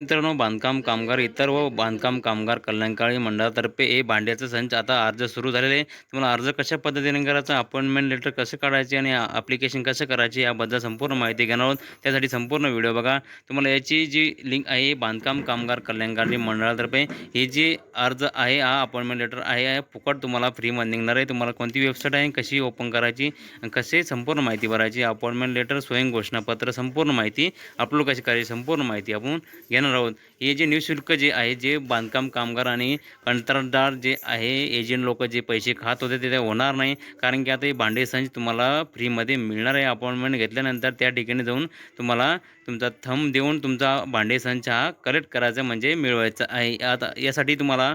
मित्रांनो बांधकाम कामगार इतर व बांधकाम कामगार कल्याणकारी मंडळातर्फे हे भांड्याचा संच आता अर्ज सुरू झालेले आहे. तुम्हाला अर्ज कशा पद्धतीने करायचा अपॉइंटमेंट लेटर कसं काढायचे आणि ॲप्लिकेशन कसं करायचे याबद्दल संपूर्ण माहिती घेणार आहोत. त्यासाठी संपूर्ण व्हिडिओ बघा. तुम्हाला याची जी लिंक आहे बांधकाम कामगार कल्याणकारी मंडळातर्फे ही जी अर्ज आहे हा अपॉइंटमेंट लेटर आहे फुकट तुम्हाला फ्रीमध्ये निघणार आहे. तुम्हाला कोणती वेबसाईट आहे कशी ओपन करायची कसे संपूर्ण माहिती भरायची अपॉइंटमेंट लेटर स्वयं घोषणापत्र संपूर्ण माहिती अपलोड कशी करायची संपूर्ण माहिती आपण घेणार आहोत. हे जे निशुल्क जे आहे जे बांधकाम कामगार आणि कंत्राटदार जे आहे एजंट लोक जे पैसे खात होते ते होणार नाही. कारण की आता हे भांडे संच तुम्हाला फ्रीमध्ये मिळणार आहे. अपॉइंटमेंट घेतल्यानंतर त्या ठिकाणी जाऊन तुम्हाला तुमचा थंब देऊन तुमचा भांडे संच हा कलेक्ट करायचा म्हणजे मिळवायचा आहे. आता यासाठी तुम्हाला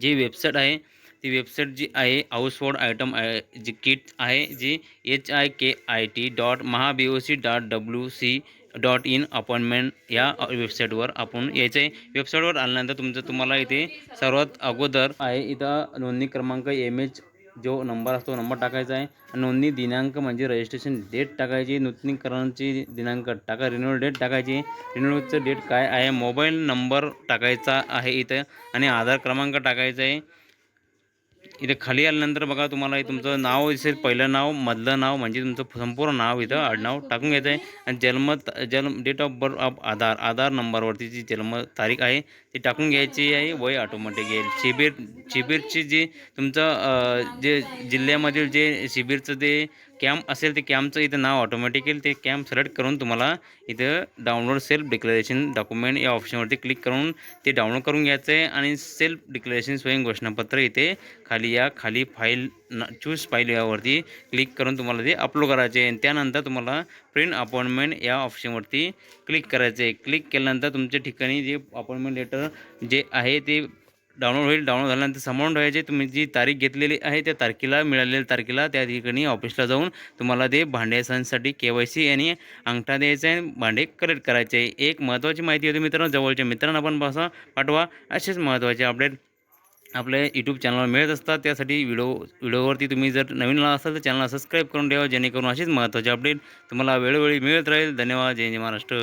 जी वेबसाईट आहे ती वेबसाईट जी आहे हाऊसफोर्ड आयटम आहे जी किट आहे G H I K I T dot महाबीओ C dot W C dot in appointment या वेबसाईटवर आपण यायचं. आहे वेबसाईटवर आल्यानंतर तुमचं तुम्हाला इथे सर्वात अगोदर आहे इथं नोंदणी क्रमांक एम एच जो नंबर असतो नंबर टाकायचा आहे. नोंदणी दिनांक म्हणजे रजिस्ट्रेशन डेट टाकायची नूतनीकरणाची दिनांक टाका रिन्युअल डेट टाकायची. रिन्युअलचं डेट काय आहे? मोबाईल नंबर टाकायचा आहे इथं. आणि आधार क्रमांक टाकायचा आहे. इथे खाली आल्यानंतर बघा तुम्हाला तुमचं नाव दिसेल. पहिलं नाव मधलं नाव म्हणजे तुमचं संपूर्ण नाव इथं आडनाव टाकून घ्यायचं आहे. आणि जन्म जन्म date of birth of Aadhaar Aadhaar नंबरवरती जी जन्म तारीख आहे ती टाकून घ्यायची आहे. वय ऑटोमॅटिक येईल. शिबिर शिबिरची जी तुमचं जे जिल्ह्यामधील जे शिबिरचं जे कॅम्प असेल ते कॅम्पचं इथं नाव ऑटोमॅटिक येईल. ते कॅम्प सिलेक्ट करून तुम्हाला इथं डाउनलोड सेल्फ डिक्लेरेशन डॉक्युमेंट या ऑप्शनवरती क्लिक करून ते डाउनलोड करून घ्यायचं आहे. आणि सेल्फ डिक्लेरेशन स्वयं घोषणापत्र इथे खाली या खाली फाईल न चूज फाईल यावरती क्लिक करून तुम्हाला ते अपलोड करायचे आहे. आणि त्यानंतर तुम्हाला प्रिंट अपॉइंटमेंट या ऑप्शनवरती क्लिक करायचं आहे. क्लिक केल्यानंतर तुमच्या ठिकाणी जे अपॉइंटमेंट लेटर जे आहे ते डाउनलोड होईल. डाउनलोड झाल्यानंतर समोर ठेवायचे. तुम्ही जी तारीख घेतलेली आहे त्या तारखेला मिळालेल्या तारखेला त्या ठिकाणी ऑफिसला जाऊन तुम्हाला ते भांड्यासाठी के वाय सी आणि अंगठा द्यायचा आहे. भांडे कलेक्ट करायचे एक महत्त्वाची माहिती होती मित्रांनो. जवळच्या मित्रांना पण बसा पाठवा. असेच महत्त्वाचे अपडेट आपल्या यूट्यूब चॅनलवर मिळत असतात. त्यासाठी व्हिडिओ व्हिडिओवरती तुम्ही जर नवीन असाल तर चॅनलला सबस्क्राईब करून ठेवा जेणेकरून अशीच महत्त्वाचे अपडेट तुम्हाला वेळोवेळी मिळत राहील. धन्यवाद. जय जय महाराष्ट्र.